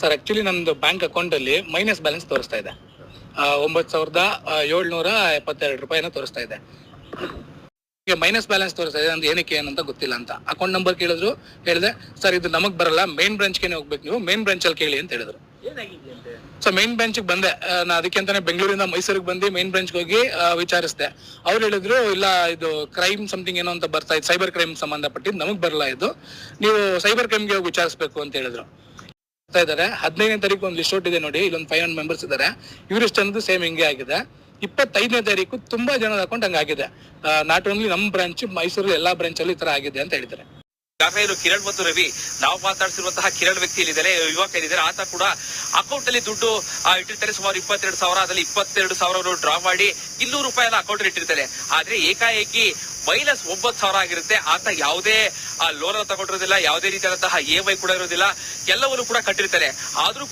Sir actually ನಂದು bank account ಅಲ್ಲಿ minus balance ತೋರಿಸ್ತಾ ಇದೆ. ಒಂಬತ್ತು ಸಾವಿರದ ಏಳ್ನೂರ ಎಪ್ಪತ್ತೆರಡು ರೂಪಾಯಿನ ತೋರಿಸ್ತಾ ಇದೆ. ಮೈನಸ್ ಬ್ಯಾಲೆನ್ಸ್ ತೋರಿಸ್ತಾ ಇದೆ. ನಂದು ಏನಕ್ಕೆ ಏನಂತ ಗೊತ್ತಿಲ್ಲ ಅಂತ. ಅಕೌಂಟ್ ನಂಬರ್ ಕೇಳಿದ್ರು ಹೇಳಿದೆ ಸರ್ ಇದು ನಮಗ್ ಬರಲ್ಲ. ಮೇನ್ ಬ್ರಾಂಚ್ಗೆ ಹೋಗ್ಬೇಕು ನೀವು. ಮೇನ್ ಬ್ರಾಂಚ್ ಅಲ್ಲಿ ಕೇಳಿ ಅಂತ ಹೇಳಿದ್ರು. ಸೊ ಮೇನ್ ಬ್ರಾಂಚ್ ಬಂದೆ. ನಾ ಅದಕ್ಕೆ ಅಂತಾನೆ ಬೆಂಗಳೂರಿಂದ ಮೈಸೂರಿಗೆ ಬಂದು ಮೇನ್ ಬ್ರಾಂಚ್ ಹೋಗಿ ವಿಚಾರಿಸಿದೆ ವಿಚಾರಿಸ್ದೆ. ಅವ್ರು ಹೇಳಿದ್ರು ಇಲ್ಲ ಇದು ಕ್ರೈಮ್ ಸಮಥಿಂಗ್ ಏನೋ ಅಂತ ಬರ್ತಾ ಇದೆ. ಸೈಬರ್ ಕ್ರೈಮ್ ಸಂಬಂಧಪಟ್ಟಿದ್ದು ನಮಗ್ ಬರಲ್ಲ ಇದು. ನೀವು ಸೈಬರ್ ಕ್ರೈಮ್ಗೆ ಹೋಗಿ ವಿಚಾರಿಸ್ಬೇಕು ಅಂತ ಹೇಳಿದ್ರು. ಬರ್ತಾ ಇದಾರೆ ಹದಿನೈದನೇ ತಾರೀಕು ಒಂದು ಲಿಸ್ಟ್ ಇದೆ ನೋಡಿ. ಇಲ್ಲೊಂದು ಫೈವ್ ಹಂಡ್ರೆಡ್ ಮೆಂಬರ್ಸ್ ಇದ್ದಾರೆ. ಇವರಿಷ್ಟು ಅನ್ನೋದು ಸೇಮ್ ಹಿಂಗೆ ಆಗಿದೆ. ಇಪ್ಪತ್ತೈದನೇ ತಾರೀಕು ತುಂಬಾ ಜನದ ಅಕೌಂಟ್ ಹಂಗಾಗಿದೆ ನಾಟ್ ಓನ್ಲಿ ನಮ್ಮ ಬ್ರಾಂಚ್ ಮೈಸೂರಲ್ಲಿ ಎಲ್ಲಾ ಬ್ರಾಂಚ್ ಅಲ್ಲಿ ಈ ತರ ಆಗಿದೆ ಅಂತ ಹೇಳಿದ್ದಾರೆ. ಈಗಾಗಲೇ ಕಿರಣ್ ಮತ್ತು ರವಿ, ನಾವು ಮಾತಾಡ್ತಿರುವಂತಹ ಕಿರಣ್ ವ್ಯಕ್ತಿ ಇಲ್ಲಿದ್ದಾರೆ ಯುವಕ ಏನಿದ್ದಾರೆ ಆತ ಕೂಡ ಅಕೌಂಟ್ ಅಲ್ಲಿ ದುಡ್ಡು ಇಟ್ಟಿರ್ತಾರೆ ಸುಮಾರು ಇಪ್ಪತ್ತೆರಡು ಸಾವಿರ, ಅದರಲ್ಲಿ ಇಪ್ಪತ್ತೆರಡು ಸಾವಿರ ಡ್ರಾ ಮಾಡಿ ಇನ್ನೂರು ರೂಪಾಯಿ ಅಕೌಂಟ್ ಇಟ್ಟಿರ್ತಾರೆ ಆದ್ರೆ ಏಕಾಏಕಿ ಮೈನಸ್ ಒಂಬತ್ತು ಸಾವಿರ ಆಗಿರುತ್ತೆ. ಆತ ಯಾವುದೇ ಲೋನ್ ತಗೊಂಡಿರೋದಿಲ್ಲ, ಯಾವುದೇ ರೀತಿಯಾದಂತಹ ಇ ಎಂ ಐ ಕೂಡ ಇರೋದಿಲ್ಲ. ಎಲ್ಲವನ್ನು ಕೂಡ ಕಟ್ಟಿರ್ತಾರೆ ಆದ್ರೂ